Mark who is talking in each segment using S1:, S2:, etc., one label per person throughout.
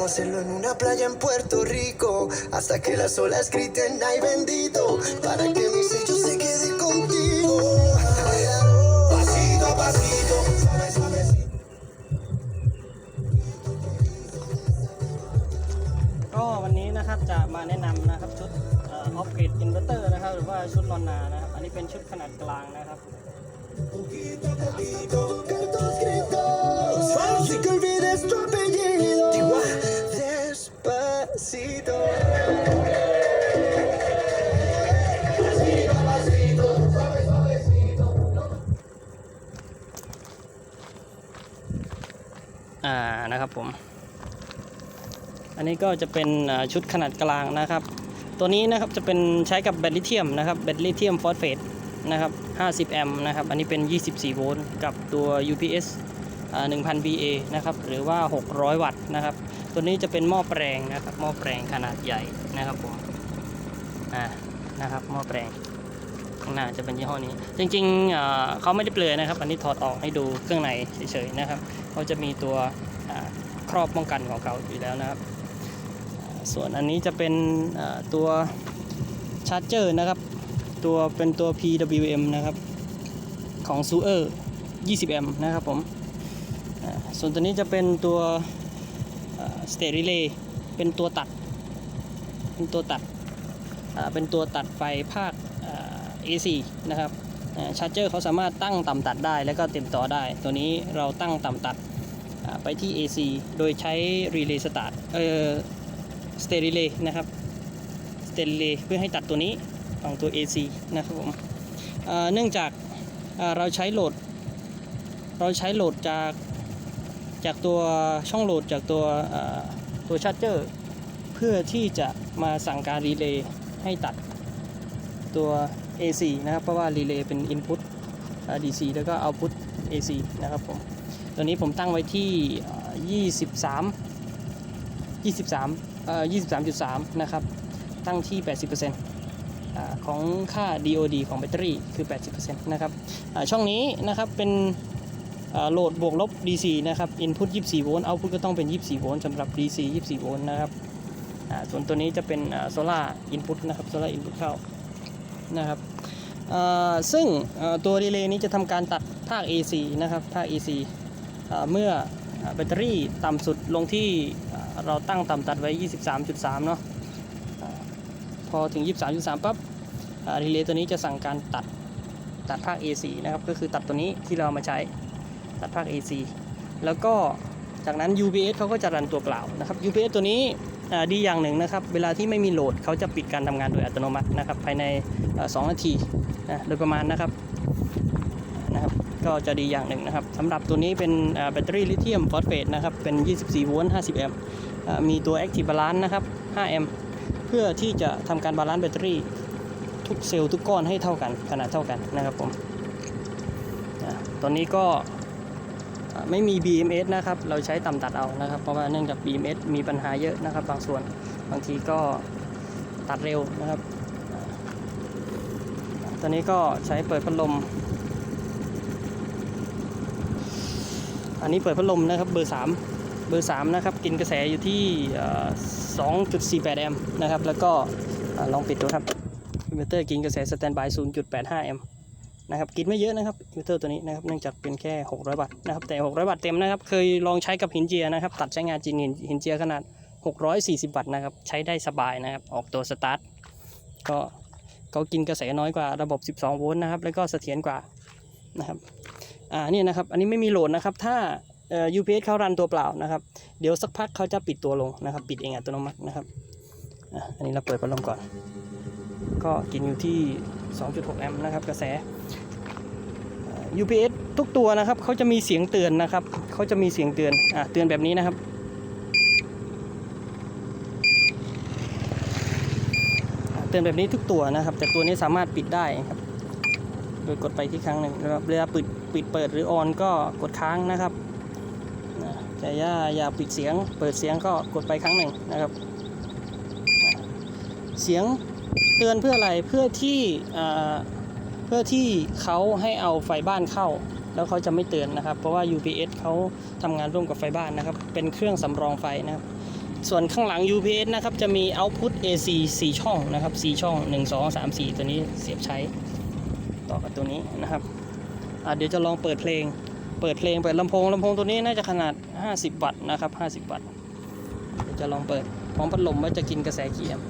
S1: Queríamos hacerlo en una playa en Puerto Rico. Hasta que las olas griten, ay bendito. Para que mi sello se quede contigo. Pasito a pasito, suave, suavecito.
S2: ก็วันนี้นะครับจะมาแนะนำนะครับชุดออฟกริดอินเวอร์เตอร์นะครับหรือว่าชุดลอนนานะครับ อันนี้เป็นชุดขนาดกลางนะครับ
S1: Cantos gritos. Así que olvides tu apellido. Despacito. Pasito pasito, suave, suavecito.
S2: อ่านะครับผม อันนี้ก็จะเป็นชุดขนาดกลางนะครับ ตัวนี้นะครับจะเป็นใช้กับแบตลิเธียมนะครับแบตลิเธียมฟอสเฟตนะครับ 50 แอมป์นะครับ อันนี้เป็น 24 โวลต์กับตัว UPS อ่า1000 VA นะครับ หรือว่า 600 วัตต์นะครับ ตัวนี้จะเป็นหม้อแปลงนะครับหม้อแปลงขนาดใหญ่นะครับผมอ่านะครับหม้อแปลงข้างหน้าจะเป็นยี่ห้อนี้ จริงๆเขาไม่ได้เปลือยนะครับ อันนี้ถอดออกให้ดูเครื่องในเฉยๆนะครับเขาจะมีตัวครอบป้องกันของเขาอยู่แล้วนะครับ ส่วนอันนี้จะเป็นตัวชาร์จเจอร์นะครับ ตัวเป็นตัว PWM นะครับ ของ s u e r 20M นะครับผม ส่วนตัวนี้จะเป็นตัว สเต r ริเลเป็นตัวตัด เป็นตัวตัดเป็นตัวตัดไฟภาค AC นะครับชาร์จเจอร์เขาสามารถตั้งต่ำตัดได้แล้วก็เต็มต่อได้ ตัวนี้เราตั้งต่ำตัดไปที่ AC โดยใช้ Relay Start เอ่อ s t e Relay นะครับ s t e Relay เพื่อให้ตัดตัวนี้ของตัว AC นะครับผมเนื่องจากเราใช้โหลด เราใช้โหลดจาก จากตัวช่องโหลดจากตัวตัวชาร์จเจอร์เพื่อที่จะมาสั่งการรีเลย์ให้ตัดตัว AC นะครับเพราะว่ารีเลย์เป็น Input DC แล้วก็ Output AC นะครับผมตัวนี้ผมตั้งไว้ที่เอ่อ23 23เอ่อ23.3 นะครับ ตั้งที่ 80%อ่าของค่า DOD ของแบตเตอรี่คือ 80%นะครับช่องนี้นะครับเป็น โหลดบวกลบ DC นะครับ Input 24 โวลต์ Output ก็ต้องเป็น 24 โวลต์สำหรับ DC 24 โวลต์นะครับส่วนตัวนี้จะเป็นโซล่า Input นะครับโซล่า Input เข้านะครับซึ่งตัวรีเลย์นี้จะทำการตัดภาค AC นะครับภาค AC อ่าเมื่อแบตเตอรี่ต่ำสุดลงที่เราตั้งต่ำตัดไว้ 23.3 เนาะอ่าพอถึง 23.3 ปั๊บรีเลย์ตัวนี้จะสั่งการตัดตัดภาค AC นะครับ ก็คือตัดตัวนี้ที่เรามาใช้ ตัดภาค AC แล้วก็จากนั้น UPS เขาก็จะรันตัวเปล่านะครับ UPS ตัวนี้ดีอย่างหนึ่งนะครับ เวลาที่ไม่มีโหลดเขาจะปิดการทำงานโดยอัตโนมัตินะครับ ภายในเอ่อสองนาทีนะโดยประมาณนะครับนะครับก็จะดีอย่างหนึ่งนะครับสำหรับตัวนี้เป็นแบตเตอรี่ลิเธียมฟอสเฟตนะครับ เป็น 24 โวลต์ 50 แอมป์มีตัว Active Balance นะครับ 5 แอมป์เพื่อที่จะทำการบาลานซ์แบตเตอรี่ทุกเซลล์ทุกก้อนให้เท่ากันขนาดเท่ากันนะครับผมนะตัวนี้ก็ ไม่มี BMS นะครับ เราใช้ต่ำตัดเอานะครับ เพราะว่าเนื่องจาก BMS มีปัญหาเยอะนะครับ บางส่วน บางทีก็ตัดเร็วนะครับ ตอนนี้ก็ใช้เปิดพัดลม อันนี้เปิดพัดลมนะครับเบอร์ 3 เบอร์ 3 นะครับ กินกระแสอยู่ที่เอ่อ2.48 แอมป์นะครับ แล้วก็ลองปิดดูครับอินเวอร์เตอร์กินกระแสสแตนบาย 0.85 แอมป์ นะครับกินไม่เยอะนะครับอิเวอเตอร์ตัวนี้นะครับเนื่องจากเป็นแค่ 600วัตต์นะครับแต่ 600วัตต์เต็มนะครับเคยลองใช้กับหินเจียนะครับตัดใช้งานจริงหินหินเจียขนาด 640วัตต์นะครับใช้ได้สบายนะครับออกตัวสตาร์ทก็เขากินกระแสน้อยกว่าระบบ 12 โวลต์นะครับแล้วก็เสถียรกว่านะครับอ่านี่นะครับอันนี้ไม่มีโหลดนะครับถ้าเอ่อ UPS เขารันตัวเปล่านะครับเดี๋ยวสักพักเขาจะปิดตัวลงนะครับปิดเองอัตโนมัตินะครับอะอันนี้เราเปิดพัดลมก่อน ก็กินอยู่ที่ 2.6 แอมป์นะครับกระแส UPS ทุกตัวนะครับเขาจะมีเสียงเตือนนะครับเขาจะมีเสียงเตือนอะเตือนแบบนี้นะครับ เตือนแบบนี้ทุกตัวนะครับ แต่ตัวนี้สามารถปิดได้ครับ โดยกดไปที่ครั้งหนึ่งนะครับเวลาปิดปิดเปิดหรือออนก็กดค้างนะครับนะแต่อย่าอย่าปิดเสียง เปิดเสียงก็กดไปครั้งหนึ่งนะครับ เสียงเตือนเพื่ออะไรเพื่อที่อ่า พื่อที่เขาให้เอาไฟบ้านเข้า แล้วเขาจะไม่เตือนนะครับ เพราะว่า UPS เขาทำงานร่วมกับไฟบ้านนะครับ เป็นเครื่องสำรองไฟนะครับ ส่วนข้างหลัง UPS นะครับ จะมี output AC 4 ช่องนะครับ 4 ช่อง 1 2 3 4 ตัวนี้เสียบใช้ต่อกับตัวนี้นะครับเดี๋ยวจะลองเปิดเพลง เปิดเพลงเปิดลำโพงลำโพงตัวนี้น่าจะขนาด 50 วัตต์นะครับ 50 วัตต์เดี๋ยวจะลองเปิดพร้อมพัดลมว่าจะกินกระแสกี่แอมป์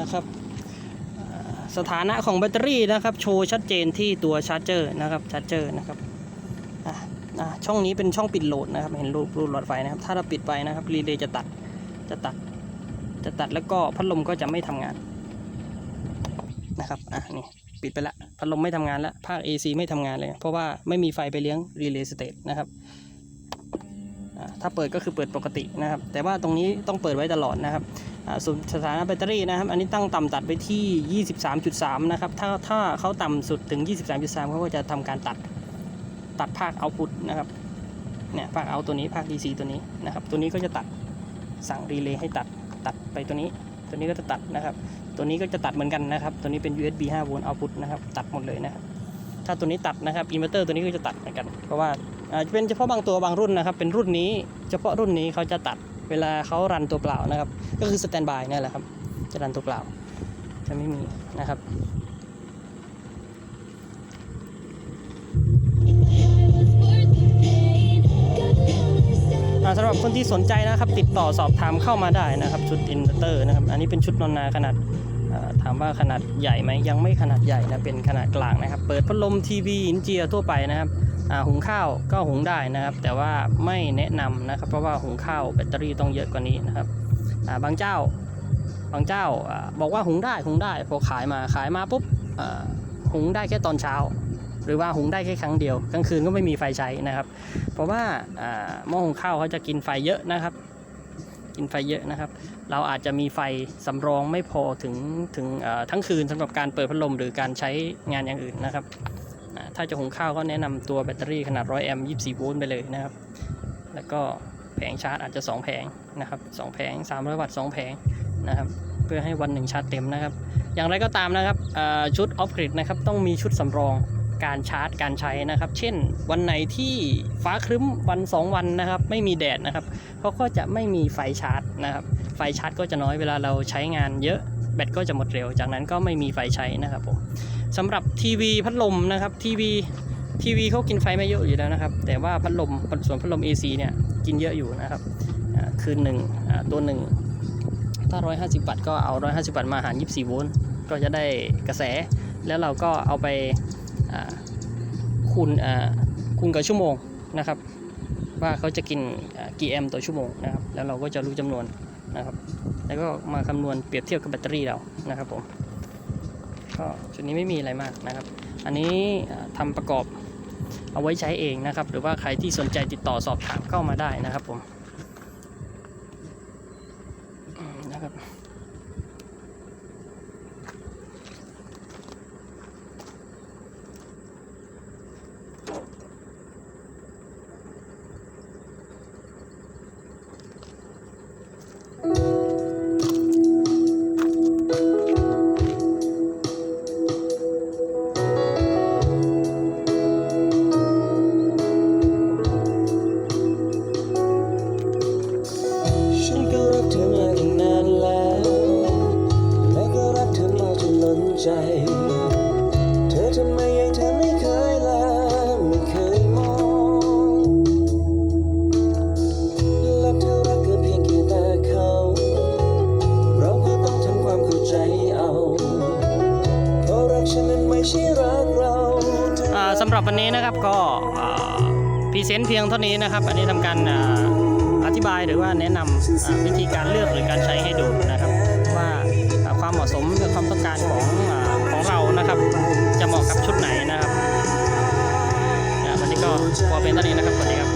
S2: นะครับ สถานะของแบตเตอรี่นะครับ โชว์ชัดเจนที่ตัวชาร์จเจอร์นะครับชาร์จเจอร์นะครับอะอะช่องนี้เป็นช่องปิดโหลดนะครับ เห็นรูปรูปหลอดไฟนะครับ ถ้าเราปิดไปนะครับรีเลย์จะตัดจะตัดจะตัดแล้วก็พัดลมก็จะไม่ทำงานนะครับอะนี่ปิดไปละพัดลมไม่ทำงานแล้วภาค AC ไม่ทำงานเลย เพราะว่าไม่มีไฟไปเลี้ยงรีเลย์สเตตนะครับอะถ้าเปิดก็คือเปิดปกตินะครับ แต่ว่าตรงนี้ต้องเปิดไว้ตลอดนะครับส่วนสถานะแบตเตอรี่นะครับ อันนี้ตั้งต่ำตัดไปที่ 23.3 นะครับ ถ้าถ้าเขาต่ำสุดถึง 23.3 เขาก็จะทำการตัดตัดภาคเอาพุตนะครับ เนี่ยภาคเอาตัวนี้ภาค DC ตัวนี้นะครับ ตัวนี้ก็จะตัดสั่งรีเลย์ให้ตัดตัดไปตัวนี้ ตัวนี้ก็จะตัดนะครับ ตัวนี้ก็จะตัดเหมือนกันนะครับ ตัวนี้เป็น USB 5 โวลต์เอาพุตนะครับ ตัดหมดเลยนะครับ ถ้าตัวนี้ตัดนะครับ อินเวอร์เตอร์ตัวนี้ก็จะตัดเหมือนกัน เพราะว่าอาจจะเป็นเฉพาะบางตัวบางรุ่นนะครับ เป็นรุ่นนี้ เฉพาะรุ่นนี้เขาจะตัด เวลาเขารันตัวเปล่านะครับ ก็คือสแตนบายนี่แหละครับ จะรันตัวเปล่า จะไม่มีนะครับสำหรับคนที่สนใจนะครับ ติดต่อสอบถามเข้ามาได้นะครับชุดอินเวอร์เตอร์นะครับ อันนี้เป็นชุดนอนนาขนาดถามว่าขนาดใหญ่ไหมยังไม่ขนาดใหญ่นะเป็นขนาดกลางนะครับ เปิดพัดลมทีวีอินเจียทั่วไปนะครับ หุงข้าวก็หุงได้นะครับ แต่ว่าไม่แนะนำนะครับ เพราะว่าหุงข้าวแบตเตอรี่ต้องเยอะกว่านี้นะครับบางเจ้าบางเจ้าอบอกว่าหุงได้หุงได้พอขายมาขายมาปุ๊บหุงได้แค่ตอนเช้า หรือว่าหุงได้แค่ครั้งเดียวกลางคืนก็ไม่มีไฟใช้นะครับ เพราะว่าหม้อหุงข้าวเขาจะกินไฟเยอะนะครับ กินไฟเยอะนะครับ เราอาจจะมีไฟสำรองไม่พอถึงถึงทั้งคืนสำหรับการเปิดพัดลมหรือการใช้งานอย่างอื่นนะครับ ถ้าจะหุงข้าวก็แนะนำตัวแบตเตอรี่ขนาด 100 แอมป์ 24 โวลต์ไปเลยนะครับ แล้วก็แผงชาร์จอาจจะ 2 แผงนะครับ 2 แผง 300 วัตต์ 2 แผงนะครับ เพื่อให้วันหนึ่งชาร์จเต็มนะครับ อย่างไรก็ตามนะครับชุดออฟกริดนะครับต้องมีชุดสำรองการชาร์จการใช้นะครับ เช่น วันไหนที่ฟ้าครึ้มวัน 2 วันนะครับ ไม่มีแดดนะครับเขาก็จะไม่มีไฟชาร์จนะครับ ไฟชาร์จก็จะน้อยเวลาเราใช้งานเยอะ แบตก็จะหมดเร็ว จากนั้นก็ไม่มีไฟใช้นะครับผมสำหรับทีวีพัดลมนะครับทีวีทีวีเขากินไฟไม่เยอะอยู่แล้วนะครับ แต่ว่าพัดลมส่วนพัดลม AC เนี่ยกินเยอะอยู่นะครับคืนหนึ่งตัวหนึ่งถ้า 150 วัตต์ก็เอา 150 วัตต์มาหาร 24 โวลต์ก็จะได้กระแส แล้วเราก็เอาไปคูณคูณกับชั่วโมงนะครับ ว่าเขาจะกินกี่แอมป์ต่อชั่วโมงนะครับ แล้วเราก็จะรู้จำนวน นะครับ แล้วก็มาคำนวณเปรียบเทียบกับแบตเตอรี่เรานะครับผมก็ชุดนี้ไม่มีอะไรมากนะครับ อันนี้ทำทำประกอบเอาไว้ใช้เองนะครับ หรือว่าใครที่สนใจติดต่อสอบถามเข้ามาได้นะครับผม
S1: ใจ เธอทำไมยังเธอไม่เคยลาไม่เคยมองและเธอรักก็เพียงแค่แต่เขา เราก็ต้องทำความเข้าใจเอาเพราะรักฉันนั้นไม่ใช่รักเรา
S2: สำหรับวันนี้นะครับก็พรีเซนต์เพียงเท่านี้นะครับ อันนี้ทำการอธิบายหรือว่าแนะนำอ่าวิธีการเลือกหรือการใช้ให้ดูนะครับ มาะสมกับความต้องการของของเรานะครับ จะเหมาะกับชุดไหนนะครับวันนี้ก็พอเป็นเท่านี้นะครับสวัสดีครับ